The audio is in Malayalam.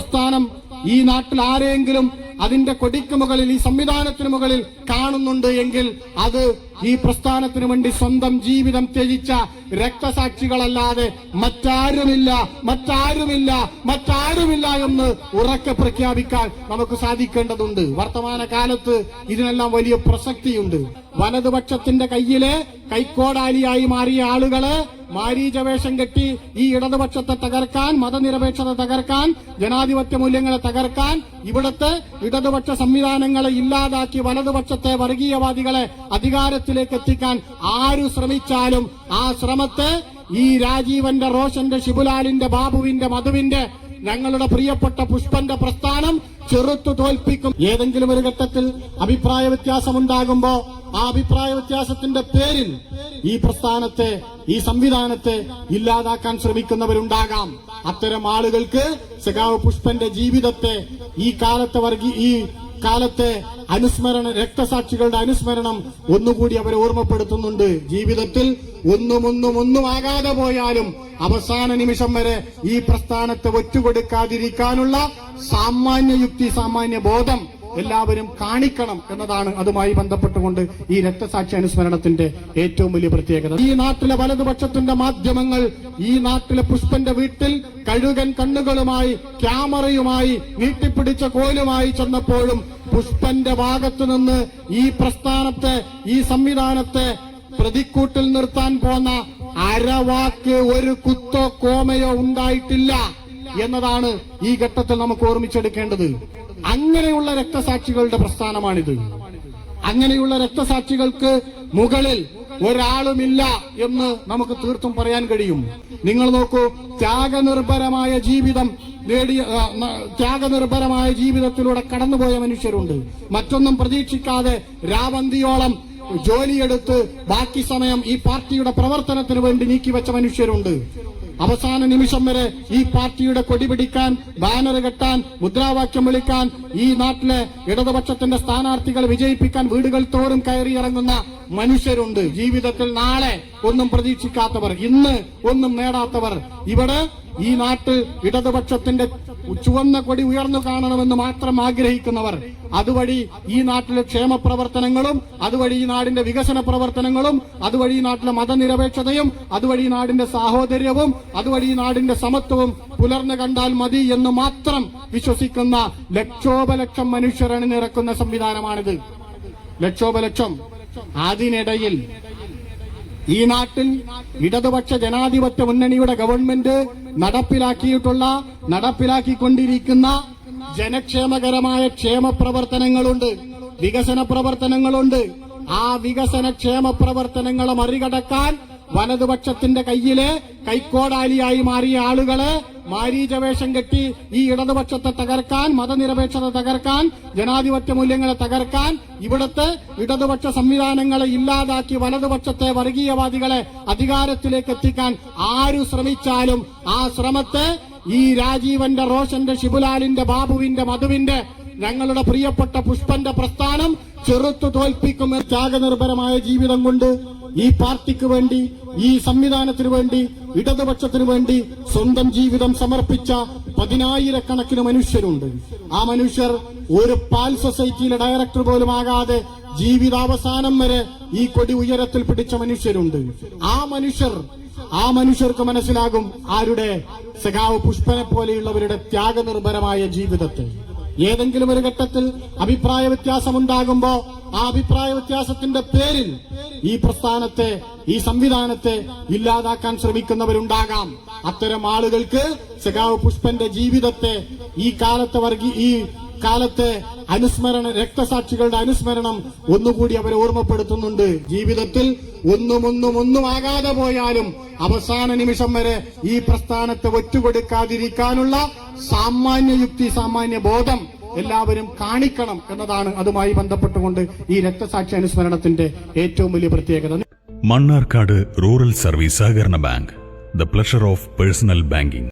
പ്രസ്ഥാനം ഈ നാട്ടിൽ ആരെങ്കിലും അതിന്റെ കൊടിക്ക് മുകളിൽ ഈ സംവിധാനത്തിന് മുകളിൽ കാണുന്നുണ്ട് എങ്കിൽ അത് ഈ പ്രസ്ഥാനത്തിന് വേണ്ടി സ്വന്തം ജീവിതം ത്യജിച്ച രക്തസാക്ഷികളല്ലാതെ മറ്റാരുമില്ല മറ്റാരുമില്ല മറ്റാരുമില്ല എന്ന് ഉറക്കെ പ്രഖ്യാപിക്കാൻ നമുക്ക് സാധിക്കേണ്ടതുണ്ട്. വർത്തമാന കാലത്ത് ഇതിനെല്ലാം വലിയ പ്രസക്തിയുണ്ട്. വലതുപക്ഷത്തിന്റെ കയ്യിലെ കൈക്കോടാലിയായി മാറിയ ആളുകൾ മാരീചവേഷം കെട്ടി ഈ ഇടതുപക്ഷത്തെ തകർക്കാൻ മതനിരപേക്ഷത തകർക്കാൻ ജനാധിപത്യ മൂല്യങ്ങളെ തകർക്കാൻ ഇവിടുത്തെ ഇടതുപക്ഷ സംവിധാനങ്ങളെ ഇല്ലാതാക്കി വലതുപക്ഷത്തെ വർഗീയവാദികളെ അധികാരത്തിലേക്ക് എത്തിക്കാൻ ആര് ശ്രമിച്ചാലും ആ ശ്രമത്തെ ഈ രാജീവന്റെ റോഷന്റെ ഷിബുലാലിന്റെ ബാബുവിന്റെ മധുവിന്റെ ഞങ്ങളുടെ പ്രിയപ്പെട്ട പുഷ്പന്റെ പ്രസ്ഥാനം ചെറുത്തു തോൽപ്പിക്കും. ഏതെങ്കിലും ഒരു ഘട്ടത്തിൽ അഭിപ്രായ വ്യത്യാസമുണ്ടാകുമ്പോ ആ അഭിപ്രായ വ്യത്യാസത്തിന്റെ പേരിൽ ഈ പ്രസ്ഥാനത്തെ ഈ സംവിധാനത്തെ ഇല്ലാതാക്കാൻ ശ്രമിക്കുന്നവരുണ്ടാകാം. അത്തരം ആളുകൾക്ക് സഖാവ് പുഷ്പന്റെ ജീവിതത്തെ ഈ കാലത്തെ വർഗീ ഈ കാലത്തെ അനുസ്മരണ രക്തസാക്ഷികളുടെ അനുസ്മരണം ഒന്നുകൂടി അവരെ ഓർമ്മപ്പെടുത്തുന്നുണ്ട്. ജീവിതത്തിൽ ഒന്നും ഒന്നും ഒന്നും ആകാതെ പോയാലും അവസാന നിമിഷം വരെ ഈ പ്രസ്ഥാനത്തെ ഒറ്റുകൊടുക്കാതിരിക്കാനുള്ള സാമാന്യ യുക്തി സാമാന്യ ബോധം എല്ലാവരും കാണിക്കണം എന്നതാണ് അതുമായി ബന്ധപ്പെട്ടുകൊണ്ട് ഈ രക്തസാക്ഷി അനുസ്മരണത്തിന്റെ ഏറ്റവും വലിയ പ്രത്യേകത. ഈ നാട്ടിലെ വലതുപക്ഷത്തിന്റെ മാധ്യമങ്ങൾ ഈ നാട്ടിലെ പുഷ്പന്റെ വീട്ടിൽ കഴുകൻ കണ്ണുകളുമായി ക്യാമറയുമായി നീട്ടിപ്പിടിച്ച കോലുമായി ചെന്നപ്പോഴും പുഷ്പന്റെ ഭാഗത്തു നിന്ന് ഈ പ്രസ്ഥാനത്തെ ഈ സംവിധാനത്തെ പ്രതിക്കൂട്ടിൽ നിർത്താൻ പോന്ന അരവാക്ക് ഒരു കുത്തോ കോമയോ ഉണ്ടായിട്ടില്ല എന്നതാണ് ഈ ഘട്ടത്തിൽ നമുക്ക് ഓർമ്മിച്ചെടുക്കേണ്ടത്. അങ്ങനെയുള്ള രക്തസാക്ഷികളുടെ പ്രസ്ഥാനമാണിത്. അങ്ങനെയുള്ള രക്തസാക്ഷികൾക്ക് മുകളിൽ ഒരാളുമില്ല എന്ന് നമുക്ക് തീർത്തും പറയാൻ കഴിയും. നിങ്ങൾ നോക്കൂ ത്യാഗനിർഭരമായ ജീവിതം നേടിയ ത്യാഗനിർഭരമായ ജീവിതത്തിലൂടെ കടന്നുപോയ മനുഷ്യരുണ്ട്. മറ്റൊന്നും പ്രതീക്ഷിക്കാതെ രാവന്തിയോളം ജോലിയെടുത്ത് ബാക്കി സമയം ഈ പാർട്ടിയുടെ പ്രവർത്തനത്തിന് വേണ്ടി നീക്കിവെച്ച മനുഷ്യരുണ്ട്. അവസാന നിമിഷം വരെ ഈ പാർട്ടിയുടെ കൊടി പിടിക്കാൻ ബാനർ കെട്ടാൻ മുദ്രാവാക്യം വിളിക്കാൻ ഈ നാട്ടിലെ ഇടതുപക്ഷത്തിന്റെ സ്ഥാനാർത്ഥികൾ വിജയിപ്പിക്കാൻ വീടുകൾ തോറും കയറി ഇറങ്ങുന്ന മനുഷ്യരുണ്ട്. ജീവിതത്തിൽ നാളെ ഒന്നും പ്രതീക്ഷിക്കാത്തവർ ഇന്ന് ഒന്നും നേടാത്തവർ. ഇവിടെ ഈ നാട്ടിൽ ഇടതുപക്ഷത്തിന്റെ ചുവന്ന കൊടി ഉയർന്നു കാണണമെന്ന് മാത്രം ആഗ്രഹിക്കുന്നവർ. അതുവഴി ഈ നാട്ടിലെ ക്ഷേമ പ്രവർത്തനങ്ങളും അതുവഴി ഈ നാടിന്റെ വികസന പ്രവർത്തനങ്ങളും അതുവഴി ഈ നാട്ടിലെ മതനിരപേക്ഷതയും അതുവഴി ഈ നാടിന്റെ സാഹോദര്യവും അതുവഴി ഈ നാടിന്റെ സമത്വവും പുലർന്നു കണ്ടാൽ മതി എന്ന് മാത്രം വിശ്വസിക്കുന്ന ലക്ഷോപലക്ഷം മനുഷ്യരണിനിറക്കുന്ന സംവിധാനമാണിത്. ലക്ഷോപലക്ഷം അതിനിടയിൽ ഈ നാട്ടിൽ ഇടതുപക്ഷ ജനാധിപത്യ മുന്നണിയുടെ ഗവൺമെന്റ് നടപ്പിലാക്കിയിട്ടുള്ള നടപ്പിലാക്കിക്കൊണ്ടിരിക്കുന്ന ജനക്ഷേമകരമായ ക്ഷേമ പ്രവർത്തനങ്ങളുണ്ട് വികസന പ്രവർത്തനങ്ങളുണ്ട്. ആ വികസന ക്ഷേമ പ്രവർത്തനങ്ങളെ മറികടക്കാൻ വലതുപക്ഷത്തിന്റെ കയ്യിലെ കൈക്കോടാലിയായി മാറിയ ആളുകളെ മാരീചവേഷം കെട്ടി ഈ ഇടതുപക്ഷത്തെ തകർക്കാൻ മതനിരപേക്ഷത തകർക്കാൻ ജനാധിപത്യ മൂല്യങ്ങളെ തകർക്കാൻ ഇവിടുത്തെ ഇടതുപക്ഷ സംവിധാനങ്ങളെ ഇല്ലാതാക്കി വലതുപക്ഷത്തെ വർഗീയവാദികളെ അധികാരത്തിലേക്ക് എത്തിക്കാൻ ആരു ശ്രമിച്ചാലും ആ ശ്രമത്തെ ഈ രാജീവന്റെ റോഷന്റെ ഷിബുലാലിന്റെ ബാബുവിന്റെ മധുവിന്റെ ഞങ്ങളുടെ പ്രിയപ്പെട്ട പുഷ്പന്റെ പ്രസ്ഥാനം ചെറുത്തു തോൽപ്പിക്കുന്ന ത്യാഗനിർഭരമായ ജീവിതം കൊണ്ട് ഈ പാർട്ടിക്ക് വേണ്ടി ഈ സംവിധാനത്തിന് വേണ്ടി ഇടതുപക്ഷത്തിന് വേണ്ടി സ്വന്തം ജീവിതം സമർപ്പിച്ച പതിനായിരക്കണക്കിന് മനുഷ്യരുണ്ട്. ആ മനുഷ്യർ ഒരു പാൽ സൊസൈറ്റിയിലെ ഡയറക്ടർ പോലും ആകാതെ ജീവിതാവസാനം വരെ ഈ കൊടി ഉയരത്തിൽ പിടിച്ച മനുഷ്യരുണ്ട്. ആ മനുഷ്യർ ആ മനുഷ്യർക്ക് മനസ്സിലാകും ആരുടെ സഖാവ് പുഷ്പനെ പോലെയുള്ളവരുടെ ത്യാഗനിർഭരമായ ജീവിതത്തെ ഏതെങ്കിലും ഒരു ഘട്ടത്തിൽ അഭിപ്രായ വ്യത്യാസമുണ്ടാകുമ്പോ ആ അഭിപ്രായ വ്യത്യാസത്തിന്റെ പേരിൽ ഈ പ്രസ്ഥാനത്തെ ഈ സംവിധാനത്തെ ഇല്ലാതാക്കാൻ ശ്രമിക്കുന്നവരുണ്ടാകാം. അത്തരം ആളുകൾക്ക് സഖാവ് പുഷ്പന്റെ ജീവിതത്തെ ഈ കാലത്തെ വർഗീ ഈ കാലത്തെ അനുസ്മരണ രക്തസാക്ഷികളുടെ അനുസ്മരണം ഒന്നുകൂടി അവരെ ഓർമ്മപ്പെടുത്തുന്നുണ്ട്. ജീവിതത്തിൽ ഒന്നും ഒന്നും ഒന്നും ആകാതെ പോയാലും അവസാന നിമിഷം വരെ ഈ പ്രസ്ഥാനത്തെ ഒറ്റുകൊടുക്കാതിരിക്കാനുള്ള സാമാന്യ യുക്തി സാമാന്യ ബോധം എല്ലാവരും കാണിക്കണം എന്നതാണ് അതുമായി ബന്ധപ്പെട്ടുകൊണ്ട് ഈ രക്തസാക്ഷി അനുസ്മരണത്തിന്റെ ഏറ്റവും വലിയ പ്രത്യേകത. മണ്ണാർക്കാട് റൂറൽ സർവീസ് സഹകരണ bank the pleasure of personal banking.